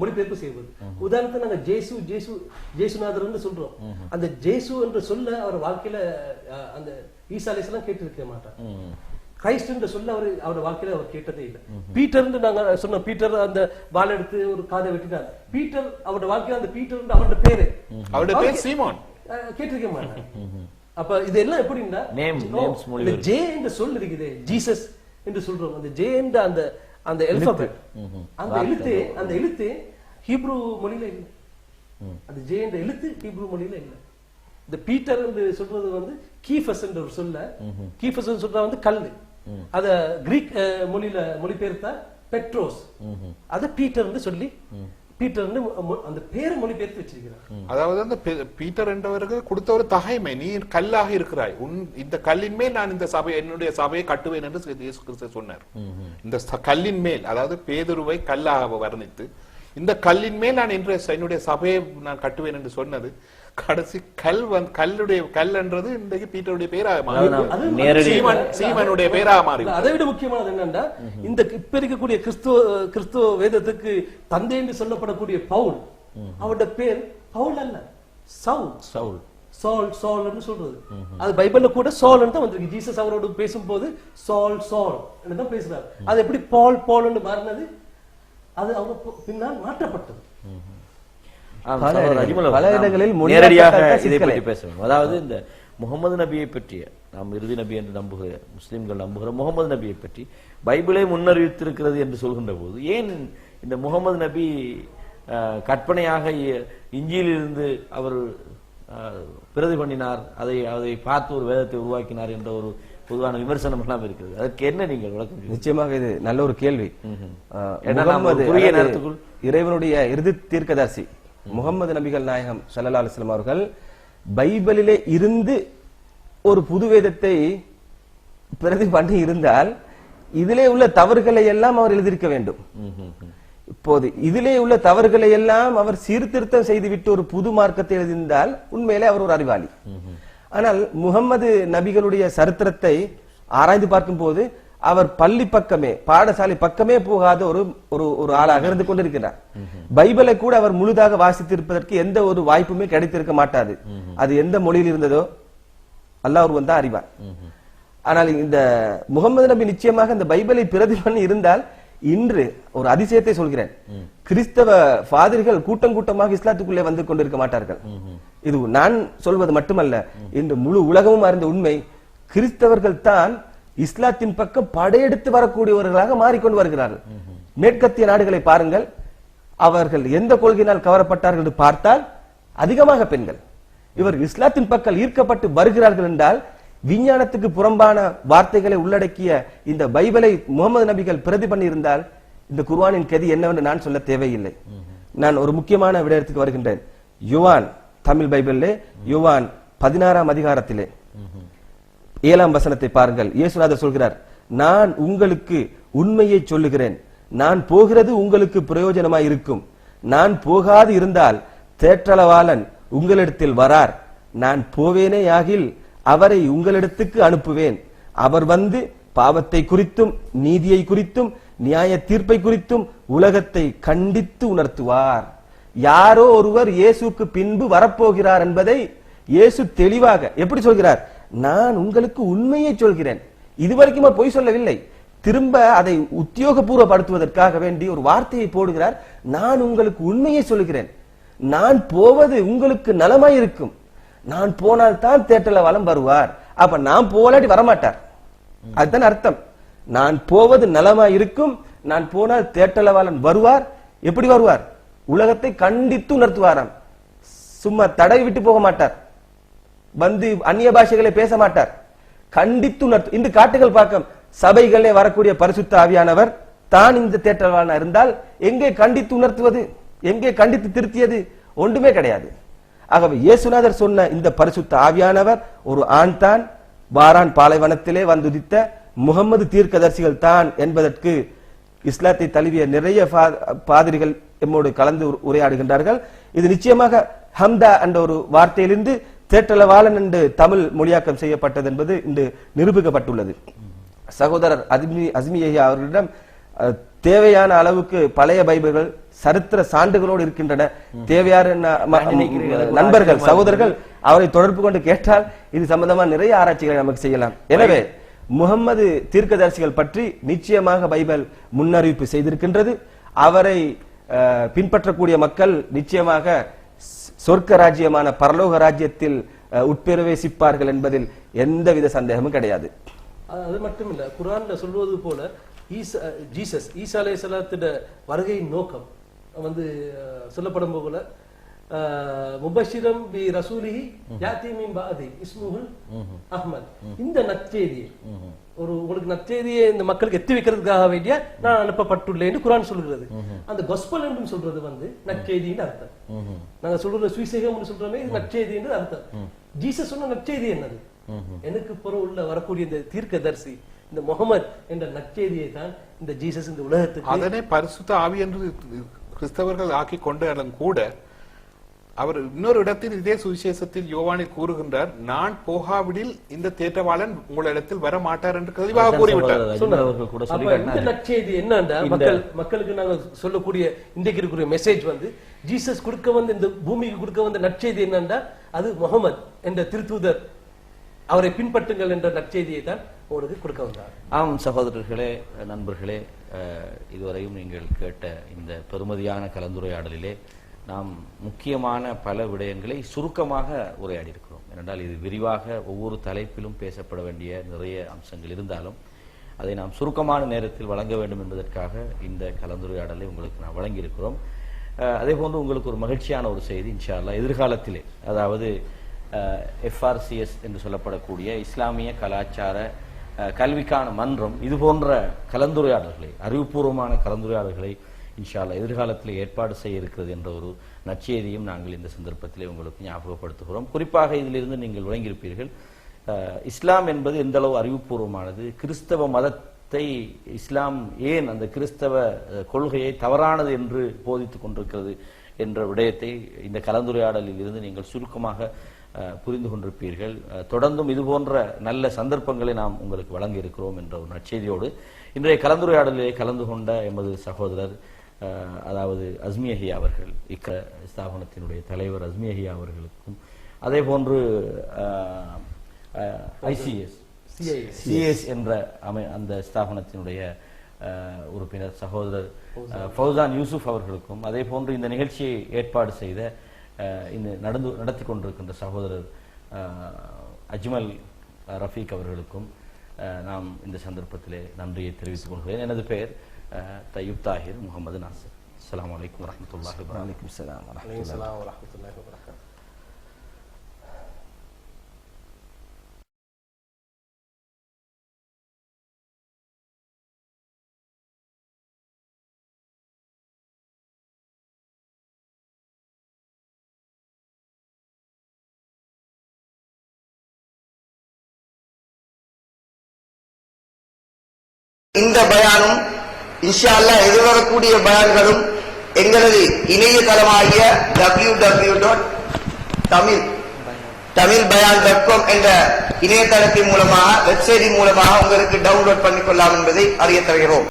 மொழிபெயர்ப்பு செய்வது. உதாரணத்துக்கு நாங்க ஜேசு ஜேசு ஜேசுநாதர்னு சொல்றோம். அந்த ஜேசு என்று சொல்ல அவர் வாழ்க்கையில அந்த ஈசா அலிஸ்லாம் கேட்டிருக்க மாட்டார். கிரைஸ்ட் என்று சொல்ல அவர் அவர் வாழ்க்கையில அவர் கேட்டதே இல்லை. பீட்டர்னு நாங்க சொன்னோம். பீட்டர் அந்த வாள் எடுத்து ஒரு காதை வெட்டினார். பீட்டர் அவரோட வாழ்க்கையில அந்த பீட்டர் அவரோட பேரு. அவருடைய பேர் சீமான். கேட்டிருக்க மாட்டார். அப்ப இதெல்லாம் எப்படின்னா. ஜே என்ற சொல் இருக்குது. ஜீசஸ் என்று சொல்றோம். அந்த ஜே என்ற அந்த அந்த alphabet அந்த எழுத்து அந்த எழுத்து ஹீப்ரு மொழியில இல்லை. அந்த ஜே என்ற எழுத்து ஹீப்ரு மொழியில இல்லை. இந்த பீட்டர் என்று சொல்றது வந்து கீஃபஸ் என்ற ஒரு சொல்ல. கீஃபஸ் சொல்ற வந்து கல்லு. அத கிரீக் மொழியில மொழிபெயர்த்தா பெட்ரோஸ். அத பீட்டர்னு சொல்லி பீட்டர்னு மொ- அந்த பேரை மொழிபெயர்த்து வச்சிருக்கிறார். அதாவது அந்த பீட்டர் என்றவருக்கு கொடுத்த ஒரு தகைமை நீ கல்லாக இருக்கிறாய். உன் இந்த கல்லின் மேல் நான் இந்த சபை என்னுடைய சபையை கட்டுவேன் என்று இயேசு கிறிஸ்து சொன்னார். இந்த கல்லின் மேல் அதாவது பேதுருவை கல்லாக வர்ணித்து இந்த கல்லின் மேல் நான் இன்று என்னுடைய சபையை நான் கட்டுவேன் என்று சொன்னது கடைசி கல் வந்து கல்லுடைய கல் என்றது இன்றைக்கு பீட்டருடைய பேராக மாறி. சீமன் சீமனுடைய பேராக மாறி. அதை விட முக்கியமானது என்னன்னா இந்த இப்ப இருக்கக்கூடிய கிறிஸ்துவ கிறிஸ்துவ வேதத்துக்கு தந்தை என்று சொல்லப்படக்கூடிய பவுல் அவருடைய பேர் பவுல் அல்ல சவுல். சவுல். சால் சால்னு சொல்றது. அது பைபிள்ல கூட சால்னு தான் வந்திருக்கு. ஜீசஸ் அவரோட பேசும்போது சால் சால் தான் பேசுறாரு. அது எப்படி பால் பால்னு மாறினது? அது அவங்க பின்னால் மாற்றப்பட்டது. பல இடங்களில், நேரடியாக இதை. பற்றி பேசணும் அதாவது இந்த முகமது நபியை பற்றிய நாம் இறுதி நபி என்று நம்புகிற முஸ்லிம்கள் நம்புகிற முகமது நபியை பற்றி பைபிளே முன்னறிவித்திருக்கிறது என்று சொல்கின்ற போது ஏன் இந்த முகமது நபி கற்பனையாக இஞ்சியிலிருந்து அவர் பிரதி பண்ணினார் அதை அதை பார்த்து ஒரு வேதத்தை உருவாக்கினார் என்ற ஒரு பொதுவான விமர்சனம் எல்லாம் இருக்கிறது அதற்கு என்ன நீங்கள் விளக்கம்? நிச்சயமாக இது நல்ல ஒரு கேள்வி இறைவனுடைய இறுதி தீர்க்கதரிசி முகமது நபிகள் நாயகம் ஸல்லல்லாஹு அலைஹி வஸல்லம் அவர்கள் பைபிளிலே இருந்து ஒரு புது வேதத்தை பிரதி பண்ணி இருந்தால் இதிலே உள்ள தவறுகளை எல்லாம் அவர் எழுதியிருக்க வேண்டும். இப்போது இதிலே உள்ள தவறுகளை எல்லாம் அவர் சீர்திருத்தம் செய்துவிட்டு ஒரு புது மார்க்கத்தை எழுதியிருந்தால் உண்மையிலே அவர் ஒரு அறிவாளி. ஆனால் முகம்மது நபிகளுடைய சரித்திரத்தை ஆராய்ந்து பார்க்கும் போது அவர் பள்ளி பக்கமே பாடசாலை பக்கமே போகாத ஒரு ஒரு ஒரு ஆளாக இருந்து கொண்டிருக்கிறார். பைபிளை கூட அவர் முழுதாக வாசித்திருப்பதற்கு எந்த ஒரு வாய்ப்புமே கிடைத்திருக்க மாட்டாது. அது எந்த மொழியில் இருந்ததோ அல்லாஹ் ஒருவன் தான் அறிவார் ஆனால் இந்த முகமது நபி நிச்சயமாக இந்த பைபிளை பிரதி பண்ணி இருந்தால் இன்று ஒரு அதிசயத்தை சொல்கிறேன். கிறிஸ்தவ ஃபாதர்கள் கூட்டம் கூட்டமாக இஸ்லாத்துக்குள்ளே வந்து கொண்டிருக்க மாட்டார்கள். இது நான் சொல்வது மட்டுமல்ல இன்று முழு உலகமும் அறிந்த உண்மை கிறிஸ்தவர்கள் தான் இஸ்லாத்தின் பக்கம் படையெடுத்து வரக்கூடியவர்களாக மாறிக்கொண்டு வருகிறார்கள். மேற்கத்திய நாடுகளை பாருங்கள். அவர்கள் எந்த கொள்கையினால் கவரப்பட்டார்கள் என்று பார்த்தால் அதிகமாக பெண்கள். இவர் இஸ்லாத்தின் பக்கம் ஈர்க்கப்பட்டு வருகிறார்கள் என்றால் விஞ்ஞானத்துக்கு புறம்பான வார்த்தைகளை உள்ளடக்கிய இந்த பைபிளை முகமது நபிகள் பிரதி பண்ணியிருந்தால் இந்த குர்வானின் கதி என்னவென்று நான் சொல்ல தேவையில்லை. நான் ஒரு முக்கியமான விடயத்துக்கு வருகின்றேன். யுவான் தமிழ் பைபிளிலே யுவான் பதினாறாம் அதிகாரத்திலே. ஏழாம் வசனத்தை பாருங்கள். இயேசுநாதர் சொல்கிறார் நான் உங்களுக்கு உண்மையை சொல்லுகிறேன். நான் போகிறது உங்களுக்கு பிரயோஜனமாய் இருக்கும். நான் போகாது இருந்தால் தேற்றளவாளன் உங்களிடத்தில் வரார். நான் போவேனே ஆகில் அவரை உங்களிடத்துக்கு அனுப்புவேன். அவர் வந்து பாவத்தை குறித்தும் நீதியை குறித்தும் நியாய தீர்ப்பை குறித்தும் உலகத்தை கண்டித்து உணர்த்துவார். யாரோ ஒருவர் இயேசுக்கு பின்பு வரப்போகிறார் என்பதை இயேசு தெளிவாக எப்படி சொல்கிறார்? நான் உங்களுக்கு உண்மையை சொல்கிறேன். இதுவரைக்கும் அவர் பொய் சொல்லவில்லை. திரும்ப அதை உத்தியோகபூர்வப்படுத்துவதற்காக வேண்டி ஒரு வார்த்தையை போடுகிறார். நான் உங்களுக்கு உண்மையை சொல்கிறேன். நான் போவது உங்களுக்கு நலமாய் இருக்கும் நான் போனால் தான் தேட்டல வளம் வருவார். அப்ப நான் போலாட்டி வரமாட்டார். அதுதான் அர்த்தம். நான் போவது நலமா இருக்கும் நான் போனால் தேட்டலவாளன் வருவார். எப்படி வருவார்? உலகத்தை கண்டித்து உணர்த்துவாராம். சும்மா தடவி விட்டு போக மாட்டார். வந்து அந்நிய பாஷைகளை பேச மாட்டார். கண்டித்து உணர்த்து இந்த காட்டுகள் பார்க்க சபைகளே வரக்கூடிய பரிசுத்த ஆவியானவர் தான் இந்த தேட்டல்வாளனா இருந்தால் எங்கே கண்டித்து உணர்த்துவது எங்கே கண்டித்து திருத்தியது ஒன்றுமே கிடையாது. ஆகவே இயேசுநாதர் சொன்ன இந்த பரிசுத்த ஆவியானவர் ஒரு ஆண் தான் வாரான் பாலைவனத்திலே வந்துதித்த முகமது தீர்க்கதர்சிகள் தான் என்பதற்கு இஸ்லாத்தை தழுவிய நிறைய பாதிரிகள் எம்மோடு கலந்து உரையாடுகின்றார்கள். இது நிச்சயமாக ஹம்தா என்ற ஒரு வார்த்தையிலிருந்து தேற்றலவாளன் என்று தமிழ் மொழியாக்கம் செய்யப்பட்டது என்பது இன்று நிரூபிக்கப்பட்டுள்ளது. சகோதரர் அஸ்மி அஸ்மி ஐயா அவர்களிடம் தேவையான அளவுக்கு பழைய பைபிள்கள் சரித்திர சான்றுகளோடு இருக்கின்றன. தேவையான நண்பர்கள் சகோதரர்கள் அவரை தொடர்பு கொண்டு கேட்டால் இது சம்பந்தமா நிறைய ஆராய்ச்சிகளை நமக்கு செய்யலாம். எனவே முகம்மது தீர்க்கதரிசிகள் பற்றி நிச்சயமாக பைபிள் முன்னறிவிப்பு செய்திருக்கின்றது. அவரை பின்பற்றக்கூடிய மக்கள் நிச்சயமாக சொர்க்க ராஜ்யமான பரலோக ராஜ்யத்தில் அஹ், உட்பிரவேசிப்பார்கள் என்பதில் எந்தவித சந்தேகமும் கிடையாது. அது அது மட்டும் இல்ல குரான்ல சொல்வது போல ஈசா ஜீசஸ் ஈசா அலை சலாத்திட வருகையின் நோக்கம் வந்து சொல்லப்படும் போல முபஷிரம் பி ரசூலிஹி யாத்தி மீன் பாதி இஸ்முஹுல் அஹ்மத் இந்த நற்செய்தியை ஒரு உங்களுக்கு நற்செய்தியை இந்த மக்களுக்கு எத்தி வைக்கிறதுக்காக வேண்டிய நான் அனுப்பப்பட்டுள்ளேன் குரான் சொல்கிறது. அந்த கொஸ்பல் என்று சொல்றது வந்து நற்செய்தின்னு அர்த்தம். நாங்க சொல்றது சுவிசேகம் சொல்றோமே இது நற்செய்தி என்று அர்த்தம். ஜீசஸ் சொன்ன நற்செய்தி என்னது? எனக்கு பிறகு உள்ள வரக்கூடிய இந்த தீர்க்கதரிசி இந்த முகமது என்ற நற்செய்தியை தான் இந்த ஜீசஸ் இந்த உலகத்துக்கு அதனை பரிசுத்த ஆவி என்று கிறிஸ்தவர்கள் ஆக்கி கொண்டாலும் கூட அவர் இன்னொரு இடத்தில் இதே சுவிசேஷத்தில் யோவானில் கூறுகின்றார் நான் போகாவிடில் இந்த தேற்றவாளன் உங்களிடத்தில் வர மாட்டார் என்று தெளிவாக கூறிவிட்டார். நற்செய்தி என்னன்னா மக்கள் மக்களுக்கு நாங்க சொல்லக்கூடிய இன்றைக்கு இருக்கக்கூடிய மெசேஜ் வந்து ஜீசஸ் கொடுக்க வந்த இந்த பூமிக்கு கொடுக்க வந்த நற்செய்தி என்னன்னா அது முகமது என்ற திருத்தூதர். அவரை பின்பற்றுங்கள் என்ற நற்செய்தியை தான் உங்களுக்கு கொடுக்க வந்தார். ஆம் சகோதரர்களே நண்பர்களே இதுவரையும் நீங்கள் கேட்ட இந்த பெருமதியான கலந்துரையாடலிலே நாம் முக்கியமான பல விடயங்களை சுருக்கமாக உரையாடி இருக்கிறோம் ஏனென்றால் இது விரிவாக ஒவ்வொரு தலைப்பிலும் பேசப்பட வேண்டிய நிறைய அம்சங்கள் இருந்தாலும் அதை நாம் சுருக்கமான நேரத்தில் வழங்க வேண்டும் என்பதற்காக இந்த கலந்துரையாடலை உங்களுக்கு நான் வழங்கியிருக்கிறோம். அதே போன்று உங்களுக்கு ஒரு மகிழ்ச்சியான ஒரு செய்தி இன்ஷால்லா எதிர்காலத்திலே அதாவது எஃப்ஆர்சிஎஸ் என்று சொல்லப்படக்கூடிய இஸ்லாமிய கலாச்சார கல்விக்கான மன்றம் இது போன்ற கலந்துரையாடல்களை அறிவுபூர்வமான கலந்துரையாடல்களை இன்ஷால்லா எதிர்காலத்தில் ஏற்பாடு செய்ய இருக்கிறது என்ற ஒரு நச்செய்தியும் நாங்கள் இந்த சந்தர்ப்பத்திலே உங்களுக்கு ஞாபகப்படுத்துகிறோம். குறிப்பாக இதிலிருந்து நீங்கள் விளங்கியிருப்பீர்கள் இஸ்லாம் என்பது எந்தளவு அறிவுபூர்வமானது? கிறிஸ்தவ மதத்தை இஸ்லாம் ஏன் அந்த கிறிஸ்தவ கொள்கையை தவறானது என்று போதித்துக் கொண்டிருக்கிறது என்ற விடயத்தை இந்த கலந்துரையாடலில் இருந்து நீங்கள் சுருக்கமாக புரிந்து கொண்டிருப்பீர்கள். தொடர்ந்தும் இது போன்ற நல்ல சந்தர்ப்பங்களை நாம் உங்களுக்கு வழங்க இருக்கிறோம் என்ற ஒரு நற்செய்தியோடு இன்றைய கலந்துரையாடலிலே கலந்து கொண்ட எமது சகோதரர் அதாவது அஸ்மியஹியா அவர்கள் இக்க ஸ்தாபனத்தினுடைய தலைவர் அஸ்மியஹியா அவர்களுக்கும் அதே போன்று ஐசிஎஸ் சிஎஸ் என்ற அமை அந்த ஸ்தாபனத்தினுடைய உறுப்பினர் சகோதரர் ஃபௌசான் யூசுப் அவர்களுக்கும் அதே போன்று இந்த நிகழ்ச்சியை ஏற்பாடு செய்த இந்த நடந்து நடத்தி கொண்டிருக்கின்ற சகோதரர் அஜ்மல் ரஃபீக் அவர்களுக்கும் நாம் இந்த சந்தர்ப்பத்திலே நன்றியை தெரிவித்துக் கொள்கிறேன். எனது பெயர் அஹ், தய்யூப் தாஹிர் முகமது நாசர் அஸ்ஸலாமு அலைக்கும் வரஹ்மத்துல்லாஹி வபரகாத்துஹு. வலைக்கும் ஸலாம் வரஹ்மத்துல்லாஹி அலைஹி ஸலாம் இந்த பயானும் இன்ஷா எதிர்வரக்கூடிய பயான்களும் எங்களது இணையதளமாகிய W W dot Tamil Tamil பயான் டாட் காம் என்ற இணையதளத்தின் மூலமாக வெப்சைட்டின் மூலமாக உங்களுக்கு டவுன்லோட் பண்ணிக்கொள்ளலாம் என்பதை அறிய தருகிறோம்.